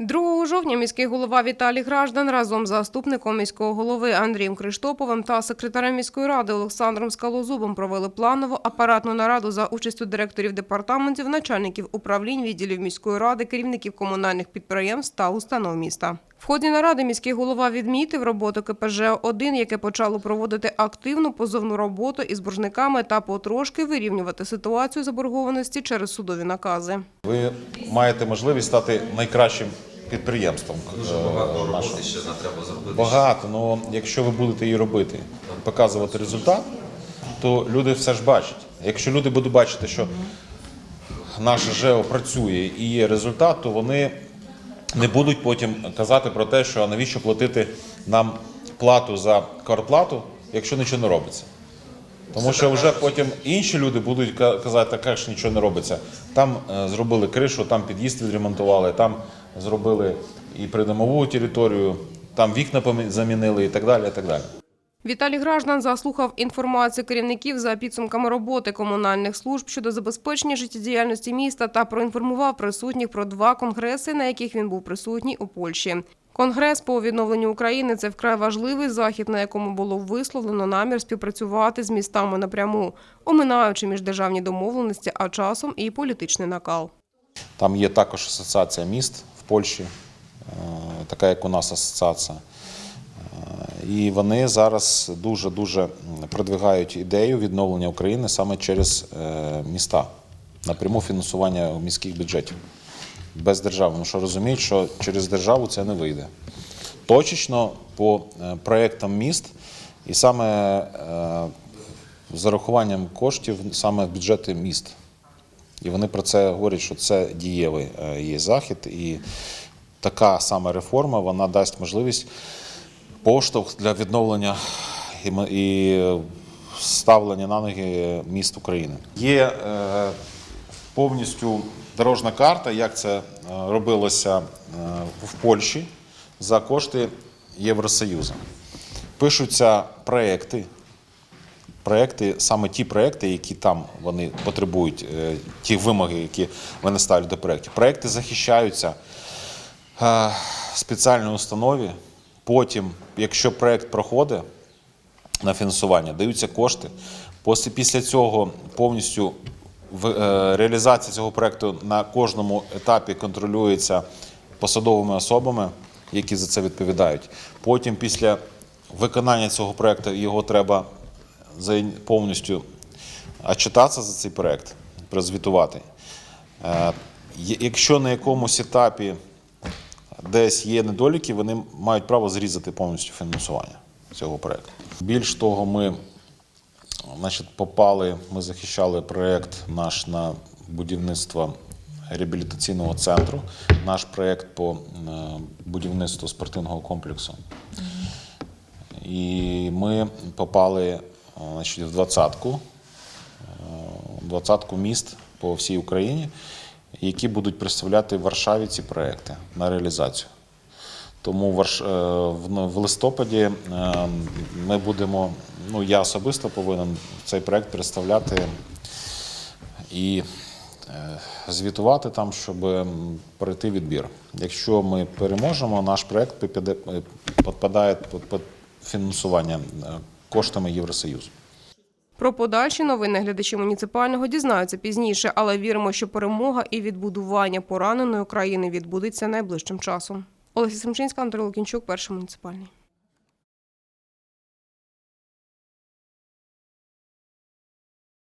2 жовтня міський голова Віталій Граждан разом з заступником міського голови Андрієм Криштоповим та секретарем міської ради Олександром Скалозубом провели планову апаратну нараду за участю директорів департаментів, начальників управлінь, відділів міської ради, керівників комунальних підприємств та установ міста. В ході наради міський голова відмітив роботу КПЖ-1, яке почало проводити активну позовну роботу із боржниками та потрошки вирівнювати ситуацію заборгованості через судові накази. Ви маєте можливість стати найкращим підприємством. Дуже е, багато нашого. роботи ще треба зробити. Багато, але якщо ви будете її робити, показувати результат, то люди все ж бачать. Якщо люди будуть бачити, що наше ЖЕО працює і є результат, то вони не будуть потім казати про те, що навіщо платити нам плату за квартплату, якщо нічого не робиться. Тому що вже потім інші люди будуть казати, так як ж нічого не робиться. Там е, зробили кришу, там під'їзд відремонтували, там зробили і придомову територію, там вікна замінили і так далі. І так далі. Віталій Граждан заслухав інформацію керівників за підсумками роботи комунальних служб щодо забезпечення життєдіяльності міста та проінформував присутніх про два конгреси, на яких він був присутній у Польщі. Конгрес по відновленню України це вкрай важливий захід, на якому було висловлено намір співпрацювати з містами напряму, оминаючи міждержавні домовленості, а часом і політичний накал. Там є також асоціація міст Польщі, е, така як у нас асоціація. Е, І вони зараз дуже дуже продвигають ідею відновлення України саме через е, міста, напряму фінансування міських бюджетів без держави. Тому що розуміють, що через державу це не вийде. Точечно по проектам міст і саме зарахуванням коштів саме бюджети міст. І вони про це говорять, що це дієвий е, є захід, і така саме реформа вона дасть можливість поштовх для відновлення і, ставлення на ноги міст України. Є е, повністю дорожна карта, як це е, робилося в Польщі за кошти Євросоюзу. Пишуться проекти, проекти, саме ті проекти, які там вони потребують, е, ті вимоги, які вони ставлять до проєктів. Проекти захищаються е, спеціальній установі. Потім, якщо проект проходить на фінансування, даються кошти. Після, цього повністю в, е, реалізація цього проекту на кожному етапі контролюється посадовими особами, які за це відповідають. Потім, після виконання цього проекту, його треба повністю отчитатися за цей проект, прозвітувати. Е, Якщо на якомусь етапі десь є недоліки, вони мають право зрізати повністю фінансування цього проекту. Більш того, ми значить, попали, ми захищали проект наш на будівництво реабілітаційного центру, наш проект по е, будівництву спортивного комплексу. І ми попали значить, в двадцятку, е, двадцятку міст по всій Україні, які будуть представляти в Варшаві ці проекти на реалізацію. Тому в е, ну, листопаді е, ми будемо, ну я особисто повинен цей проект представляти і е, звітувати там, щоб пройти відбір. Якщо ми переможемо, наш проект е, підпадає під фінансування е, коштами Євросоюзу. Про подальші новини глядачі муніципального дізнаються пізніше, але віримо, що перемога і відбудування пораненої країни відбудеться найближчим часом. Олеся Семчинська, Андрій Лукінчук, перший муніципальний.